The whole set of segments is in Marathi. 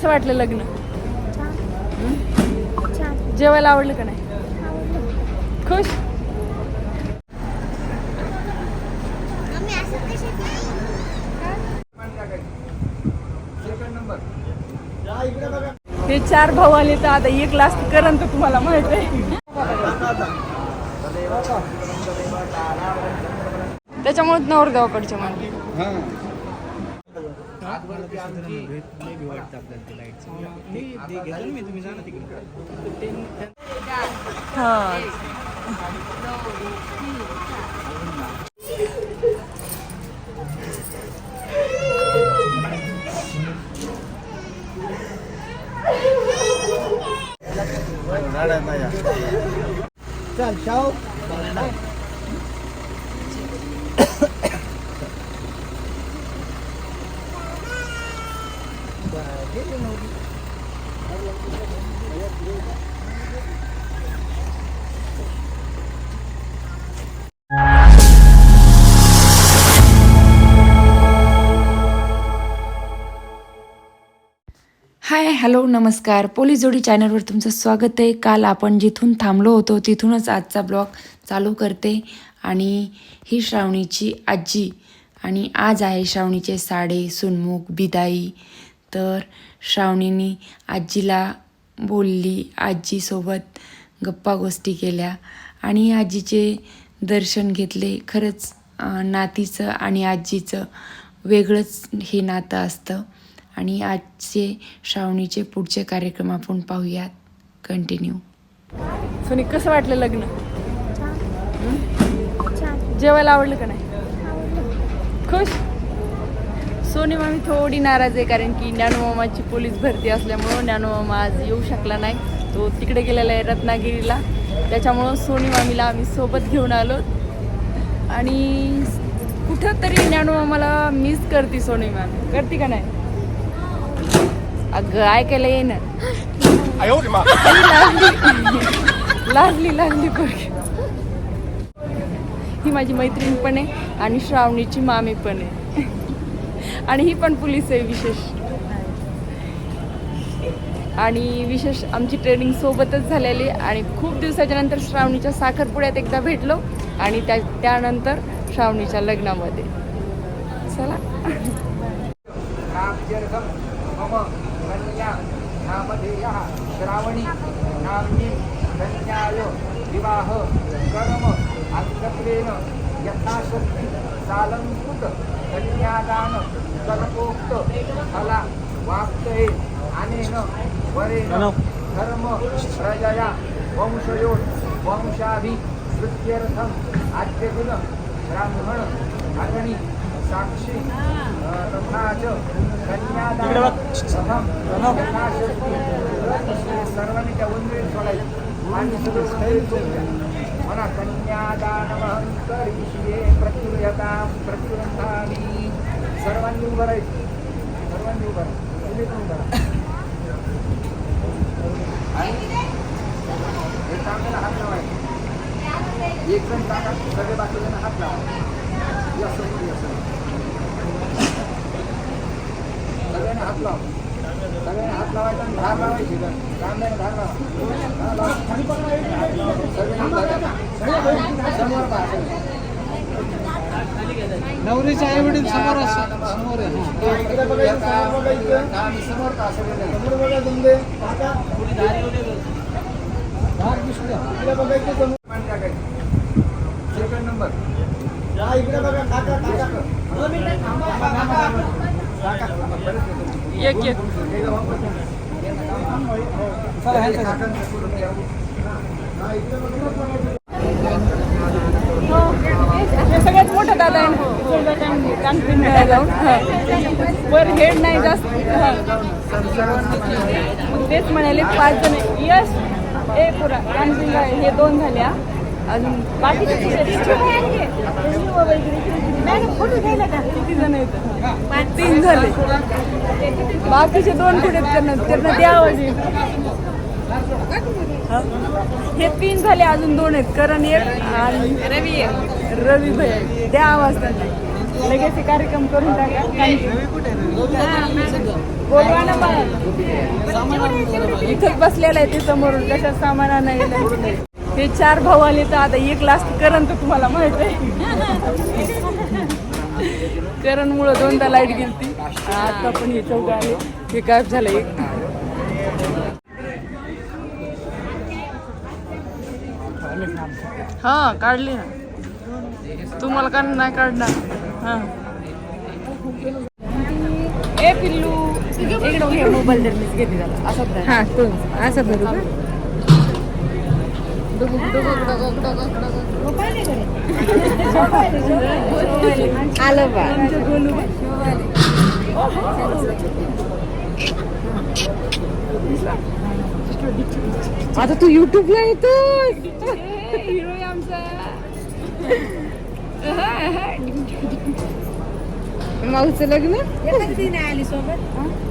कसं वाटलं लग्न. जेवायला आवडलं का नाही? खुश? हे चार भाऊ आले तर आता एक लास्ट करण तर तुम्हाला माहीत आहे. त्याच्यामुळे नवरदेवाकडचे म्हणजे हा चल शाहू. हॅलो नमस्कार. पोलीस जोडी चॅनलवर तुमचं स्वागत आहे. काल आपण जिथून थांबलो होतो तिथूनच आजचा ब्लॉग चालू करते. आणि ही श्रावणीची आजी. आणि आज आहे श्रावणीचे साडे सुनमुख बिदाई. तर श्रावणीने आजीला बोलली आजीसोबत गप्पा गोष्टी केल्या. आणि आजीचे दर्शन घेतले. खरंच नातीचं आणि आजीचं वेगळंच हे नातं असतं. आणि आजचे श्रावणीचे पुढचे कार्यक्रम आपण पाहूयात. कंटिन्यू सोनी कसं वाटलं लग्न? छान. जेवायला आवडलं का नाही? आवडलं. खुश? सोनी मामी थोडी नाराज आहे कारण की ज्ञानोमामाची पोलीस भरती असल्यामुळं ज्ञानोमामा आज येऊ शकला नाही. तो तिकडे गेलेला आहे रत्नागिरीला. त्याच्यामुळं सोनी मामीला आम्ही सोबत घेऊन आलो. आणि कुठं तरी ज्ञानोमामाला मिस करते सोनी मामी. करते का नाही? अगं ऐकायला येईना. लाजली पोरगी. ही माझी मैत्रीण पण आहे आणि श्रावणीची मामी पण आहे. आणि ही पण पोलीस आहे विशेष. आणि विशेष आमची ट्रेनिंग सोबतच झालेली आणि खूप दिवसाच्या नंतर श्रावणीच्या साखरपुड्यात एकदा भेटलो आणि त्या त्यानंतर श्रावणीच्या लग्नामध्ये. चला. श्रावणी नाम्नी कन्याय विवाह कर्म अंतक्रेण यथाशक्ती सालंकृत कन्यादान कर्मोक्त फला वाप्तये अनेन वरेण धर्म प्रजया वंशयो वंशाभिवृद्ध्यर्थम आद्यगुण ब्राह्मण अग्नि साक्षी. तथा च कन्यादान. सर्वांनी त्या वंदे सोडायची. आणि सगळं स्थैर्य कन्यादानमहं करिष्ये प्रत्युर्यतां प्रत्युरंधामी सर्वांनी उभं राहायचं. सर्वांनी उभं राहा तुम्ही पण उभं राहा. आणि हे चांगलं हात लावायचं. एक जण टाका सगळे बाकीच्यांना हात लावा असं हे असं सगळ्यांना हात लावा सगळ्यांना हात लावायचा आणि धार लावायची धार लावा. सगळ्यांनी समोर. नवरीचे आई वडील समोर असतात समोर आहे. इकडे बघायचं, समोर समोर बघा, जमले. इकडे समोर. सेकंड नंबर या इकडे बघा काका काका एक एक. सगळ्यात मोठं दादा आहे वर हेड नाही जास्त. तेच म्हणाले पाच जण यस ए पुरा. कानपिंगा हे दोन झाल्या अजून बाकीचे किती तीन झाले. बाकीचे दोन कुठे त्यांना त्यांना द्या आवाज. येईल हा? हे तीन झाले अजून दोन आहेत. करण एक आणि रवी रवी भैया. द्या आवाज त्यांना. लगेच कार्यक्रम करून टाका. बोलवा ना इथंच बसलेलं आहे ते समोरून कशा सामान नाही हे चार भाऊ आले तर आता एक लास्ट करण तर तुम्हाला माहीत आहे. करण मुळे दोनदा लाइट गेलती. आता पण हे चौघ आले हे काय झालं एक हा काढली ना. तुम्हाला का नाही काढणार? हा. ए पिल्लू. इकडे मोबाईल तर मीच घेते त्याला. असं. हा तो. असं धरू का? आलं बा. आता तू युट्यूबला येतो हिरो माऊचं लग्न? आली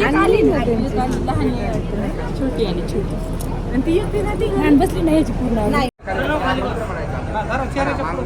एक आली, लहान. छोटी आली छोटी. आणि ती येते ना ती लहान बसली नाही याची पूर्ण. आवड.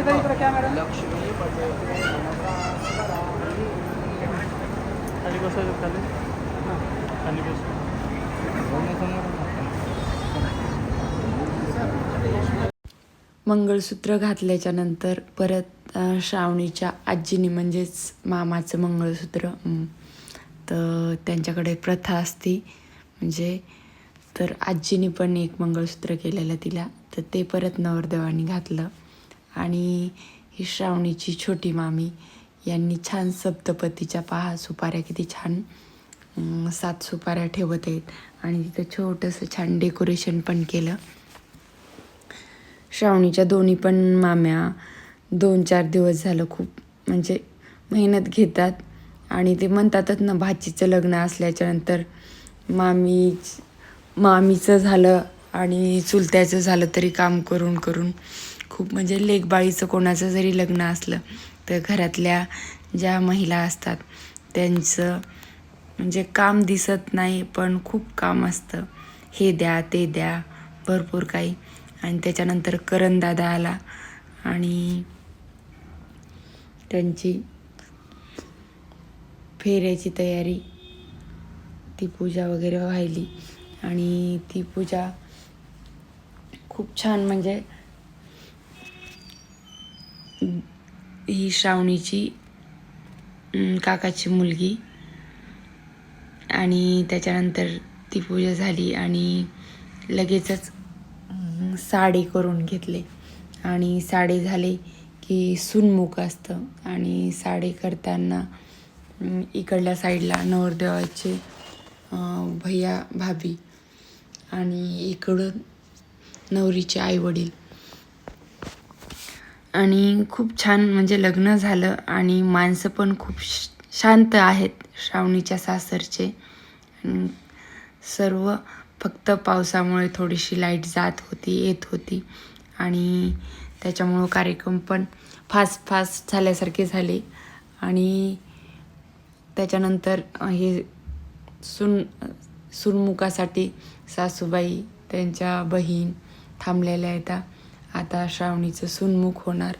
इथं इकडे कॅमेरा लक्ष्मी खाली बसायचं खाली खाली बस मंगळसूत्र घातल्याच्या नंतर परत श्रावणीच्या आजीनी म्हणजेच मामाचं मंगळसूत्र तर त्यांच्याकडे प्रथा असती. म्हणजे तर आजीनी पण एक मंगळसूत्र केलेलं तिला तर ते परत नवरदेवानी घातलं. आणि ही श्रावणीची छोटी मामी यांनी छान सप्तपतीच्या पहा सुपाऱ्या किती छान सात सुपाऱ्या ठेवत आहेत. आणि तिथं छोटंसं छान डेकोरेशन पण केलं. श्रावणीच्या दोन्ही पण माम्या दोन चार दिवस झालं खूप म्हणजे मेहनत घेतात. आणि ते म्हणतातच ना भाचीचं लग्न असल्याच्यानंतर मामी मामीचं झालं आणि चुलत्याचं झालं तरी काम करून करून खूप म्हणजे लेकबाळीचं कोणाचं जरी लग्न असलं तर घरातल्या ज्या महिला असतात त्यांचं म्हणजे काम दिसत नाही पण खूप काम असतं. हे द्या ते द्या भरपूर काही. आणि त्याच्यानंतर करणदादा आला आणि त्यांची फेऱ्याची तयारी ती पूजा वगैरे व्हायली आणि ती पूजा खूप छान म्हणजे ही श्रावणीची काकाची मुलगी. आणि त्याच्यानंतर ती पूजा झाली आणि लगेचच अं, साडी करून घेतले. आणि साडे झाले की सुनमुख असतं. आणि साडे करताना इकडल्या साईडला नवरदेवाचे भैया भाभी आणि इकडून नवरीचे आई वडील आणि खूप छान म्हणजे लग्न झालं आणि माणसं पण खूप श- शांत आहेत श्रावणीच्या सासरचे. सर्व फक्त पावसामुळे थोडीशी लाइट जात होती येत होती. आणि त्याच्यामुळं कार्यक्रम पण फास्ट फास्ट झाल्यासारखे झाले. आणि त्याच्यानंतर हे सुन सुनमुखासाठी सासूबाई त्यांच्या बहीण थांबलेल्या आहेत. आता श्रावणीचं सुनमुख होणार.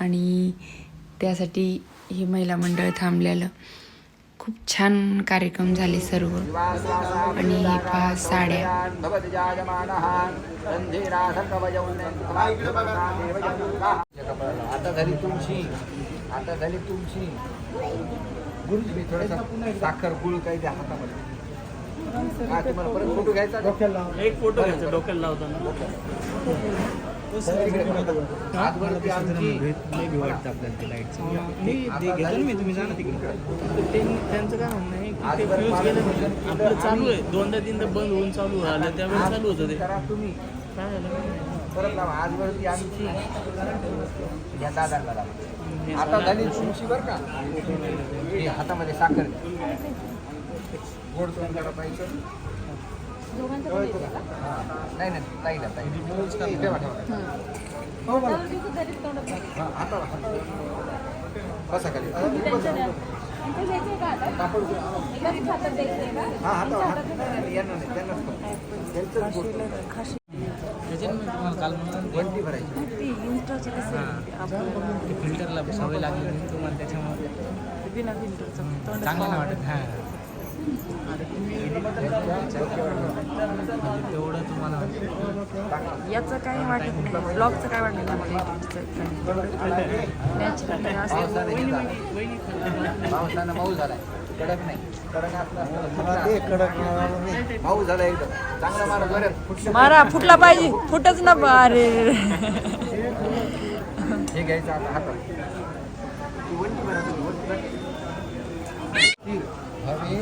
आणि त्यासाठी हे महिला मंडळ थांबलेलं. खूप छान कार्यक्रम झाले सर्व. आणि हे पहा साड्या. आता झाली तुमची. आता झाली तुमची. थोडासा साखर गुळ काही द्या हातामध्ये. हा तुम्हाला परत फोटो घ्यायचा? एक फोटो घ्यायचा डोक्याला लावताना. आजवरती आमची त्यांचं काय म्हणणं आहे की ते फ्यूज गेलं आपलं चालू आहे दोनदा तीनदा बंद होऊन चालू झालं त्यावेळेस चालू होतं ते करा तुम्ही काय झालं परत लावा आजवरती आमची या दादांना लावा आता झाली तुमची बरं का हातामध्ये साखर गोड तोंड नाही नाही ताईला ताई ठेवा ठेवा हा, हातावर हातावर. बसा खाली. कापड हा हातावर हात यांना नाही त्यांनाच फक्त. त्यांचंच गोड तोंड. वंटी भरायची. फिल्टरला सवय लागली म्हणून तुम्हाला त्याच्यामुळे बिना फिल्टरचं चांगलं नाही वाटत हां. तेवढं तुम्हाला याचं काही वाटत नाही. ब्लॉगचं काय वाटत पावसाने मऊ झालाय. कडक नाही. कडक असला मऊ झाला एकदम. चांगला मारा बरं. फुटलं मारा फुटला पाहिजे. फुटच ना अरे. हे घ्यायचं आता हातात ती वंटी भरा तुम्ही, वंटी भरा. ती हवे,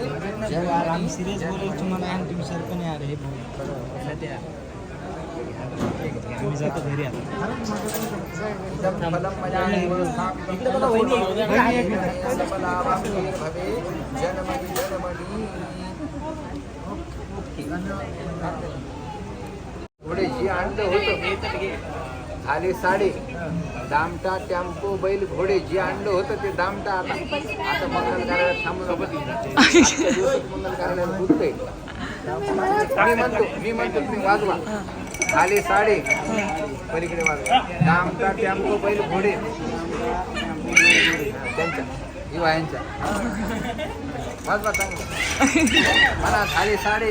जवानी, सिरियस बोलायचं तुम्हाला आणि तुम्ही अरे हे आम्ही जातो घरी पुढे जी आणलं होतं झाले साडे. दामटा टेम्पो बैल घोडे जे आणलं होतं ते दामटा आता. आता मंगल कार्यालयात थांबून मंगल कार्यालयात बुडतंय मी म्हणतो मी म्हणतो तुम्ही वाजवा. खाली साडे. पलीकडे वाजवा. दामटा टेम्पो बैल घोडे. त्यांच्या. हिवायांच्या वाजवा चांगलं. मला झाले साडे.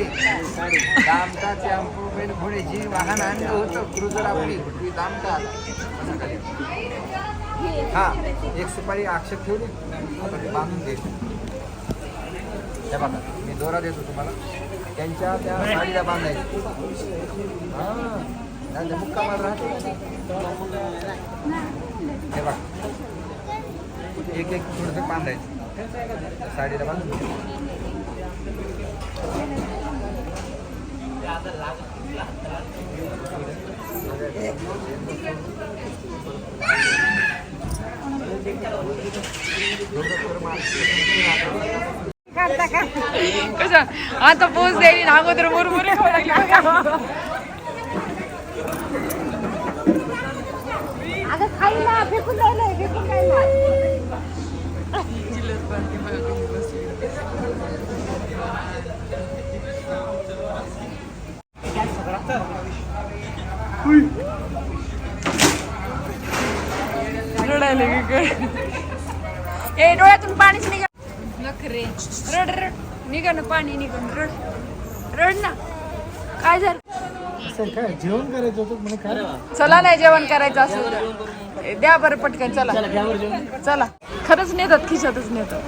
दामटा टेम्पो बैल घोडे. जी वाहन आणलं होतं क्रुझर आपली ती दामटा हा एक सुपारी अक्षर ठेवली आता ते बांधून दे हे बघा मी दोरा देतो तुम्हाला. त्यांच्या त्या साडीला बांधायची. हां नाही तर मुक्कामाला राहते. हे बघा. एक एक थोडंसं बांधायचं. साडीला बांधून द्यायचं. कसं आता पोच द्यायली ना अगोदर बरोबर लागली बघा. अगं फेकून राहिलंय फेकून राहिलंय पाणीच निघा. नखरे रड रड. निघा ना पाणी निघून रड. रड ना. काय झालं? जेवण करायचं होतं? म्हणे काय? चला नाही जेवण करायचं असेल तर ए, द्या बरं पटकन चला. चला खरंच नेतात खिशातच नेतात.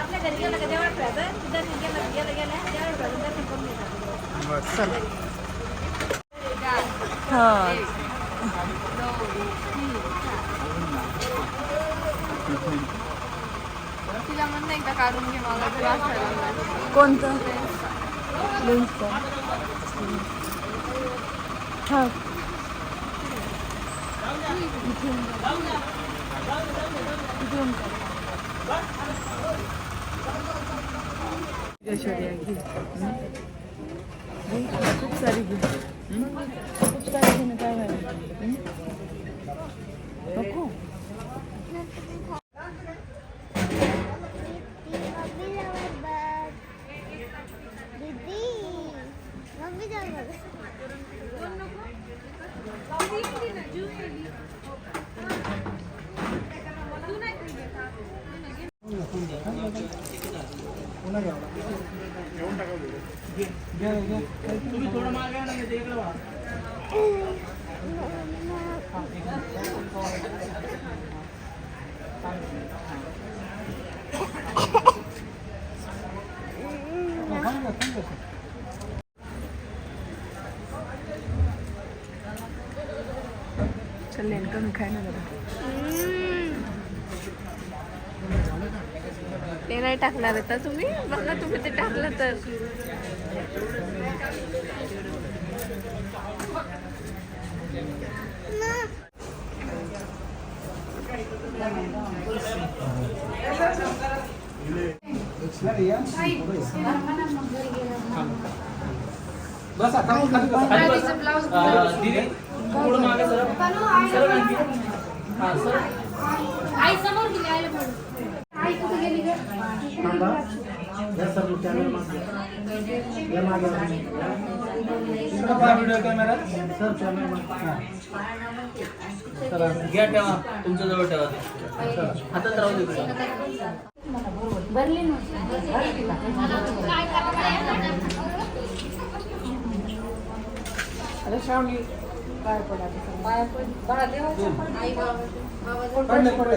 आपल्या घरी गेलं का देवळात राहतं दर्शन गेलं गेलं गेलं देवळात राहतं दर्शन करून येतात हा तिला म्हणणं एकदा काढून घे मला लागला. कोणतं हा खूप सारी घे? खूप सारी घे ना काय व्हायला? नको मम्मी जवळ बघ दीदी मम्मी जवळ बघ तुम्ही थोडं मागे ना इकडे वा कल्याण कमी खाय ना जरा ते नाही टाकणार आहे. तर तुम्ही बघा तुम्ही ते टाकलं तर. बस आता थोडं मागे सर हा सर आई समोर गेली गेली इकडं पहा व्हिडिओ कॅमेरा सर कॅमेरा घ्या ठेवा. तुमच्या जवळ ठेवा. हातात राहू दे श्रावणी काय पडा पाया पण बाळा देवाच्या पण आई बाबा. पडले पडले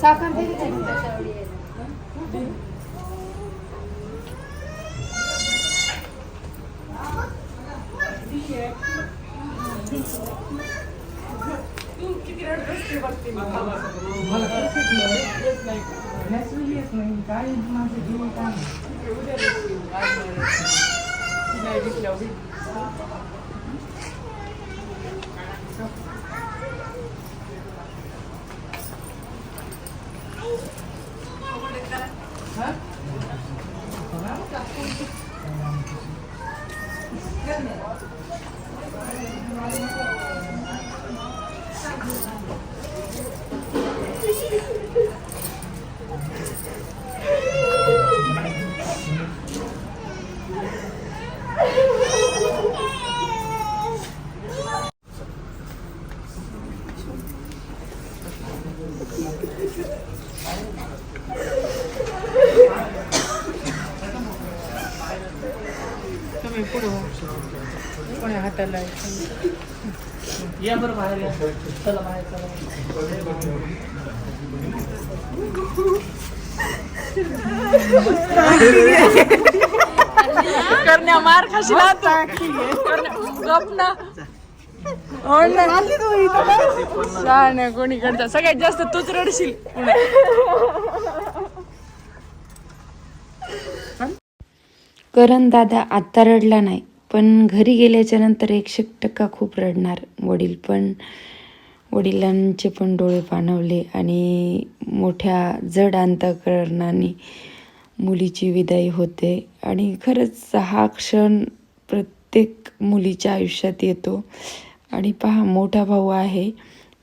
साखर दे की तुम्ही पुढं कोणी या बरं बाहेर या चला बाहेर चला करण्या मार खाशी ना गप ना ना कोणीकडचा सगळ्यात जास्त तूच रडशील करण दादा आत्ता रडला नाही. पण घरी गेल्याच्यानंतर एकशे टक्का खूप रडणार वडील. पण वडिलांचे पण डोळे पाणवले आणि मोठ्या जड अंतकरणाने मुलीची विदाई होते. आणि खरंच हा क्षण प्रत्येक मुलीच्या आयुष्यात येतो. आणि पहा मोठा भाऊ आहे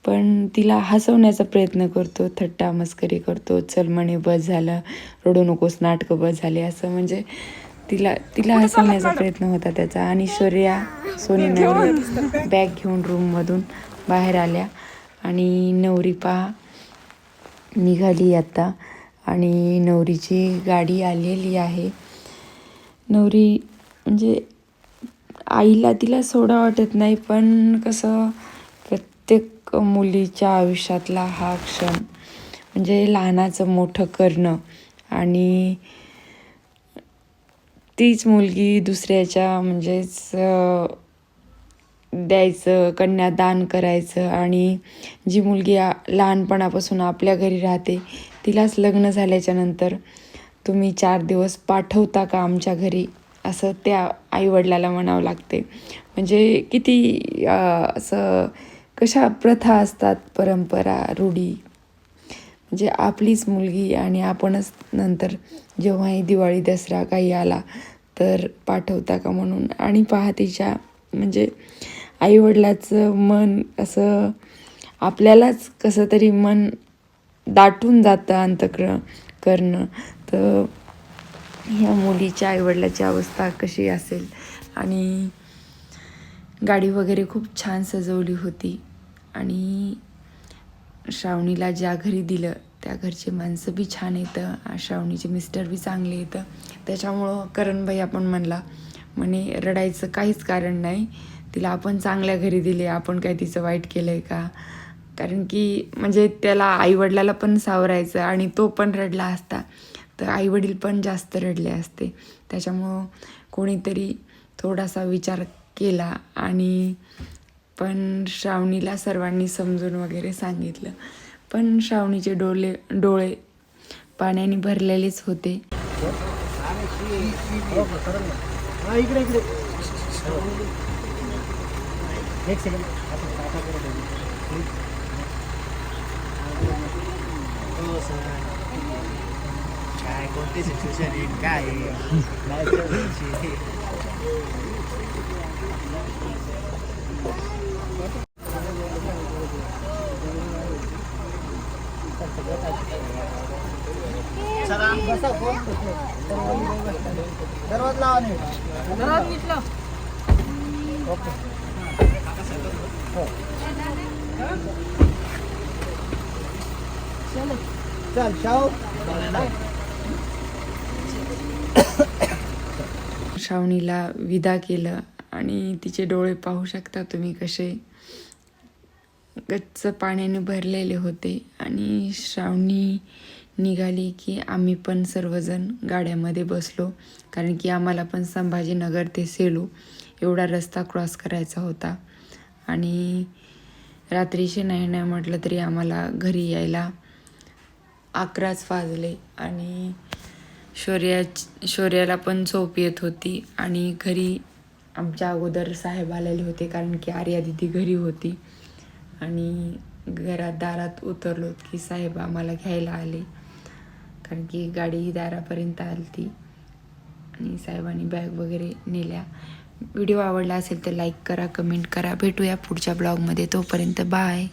पण तिला हसवण्याचा प्रयत्न करतो थट्टा मस्करी करतो चल म्हणे बस झालं रडू नकोस नाटकं बस झाले असं म्हणजे तिला तिला हसवण्याचा प्रयत्न होता त्याचा. आणि शौर्या सोनी नवरी बॅग घेऊन रूममधून बाहेर आल्या. आणि नवरी पहा निघाली आता. आणि नवरीची गाडी आलेली आहे. नवरी म्हणजे आईला तिला सोडा वाटत नाही पण कसं प्रत्येक मुलीच्या आयुष्यातला हा क्षण म्हणजे लहानाचं मोठं करणं आणि तीच मुलगी दुसऱ्याच्या म्हणजेच द्यायचं कन्यादान करायचं आणि जी मुलगी लहानपणापासून आपल्या घरी राहते तिलाच लग्न झाल्याच्यानंतर तुम्ही चार दिवस पाठवता का आमच्या घरी? असं त्या आईवडिलाला म्हणावं लागते. म्हणजे किती असं कशा प्रथा असतात परंपरा रूढी? म्हणजे आपलीच मुलगी आणि आपणच नंतर जेव्हाही दिवाळी दसरा काही आला तर पाठवता का म्हणून? आणि पहाटेच्या म्हणजे आईवडिलाचं मन असं आपल्यालाच कसं तरी मन दाटून जातं अंतक्र करणं. तर ह्या मुलीच्या आईवडिलाची अवस्था कशी असेल? आणि गाडी वगैरे खूप छान सजवली होती. आणि श्रावणीला ज्या घरी दिलं त्या घरचे माणसं बी छान येतं श्रावणीचे मिस्टर बी चांगले येतं. त्याच्यामुळं करणबाई आपण म्हणला म्हणे रडायचं काहीच कारण नाही. तिला आपण चांगल्या घरी दिले आपण काय तिचं वाईट केलं आहे का? कारण की म्हणजे त्याला आईवडिलाला पण सावरायचं आणि तो पण रडला असता. तर आईवडील पण जास्त रडले असते. त्याच्यामुळं कोणीतरी थोडासा विचार केला आणि पण श्रावणीला सर्वांनी समजून वगैरे सांगितलं. पण श्रावणीचे डोळे डोळे पाण्याने भरलेलेच होते. काय कोणते सिच्युएशन आहे काय आहे? नाही कळायची. श्रावणीला विदा केलं आणि तिचे डोळे पाहू शकता तुम्ही कसे. गच्च पाण्याने भरलेले होते आणि श्रावणी निघाली की आम्ही पण सर्वजण गाड्यामध्ये बसलो कारण की आम्हाला पण संभाजीनगर ते सेलू एवढा रस्ता क्रॉस करायचा होता. आणि रात्रीचे नाही नाही म्हटलं तरी आम्हाला घरी यायला अकराच वाजले आणि शौर्या शौर्याला पण झोप येत होती आणि घरी आमच्या अगोदर साहेब आलेले होते कारण की आर्या दिदी घरी होती. आणि घरात दारात उतरलो की साहेब आम्हाला घ्यायला आले. कारण की गाडी ही दारापर्यंत आली ती आणि साहेबांनी बॅग वगैरे नेल्या. व्हिडिओ आवडला असेल तर लाईक करा कमेंट करा. भेटूया पुढच्या ब्लॉगमध्ये तोपर्यंत बाय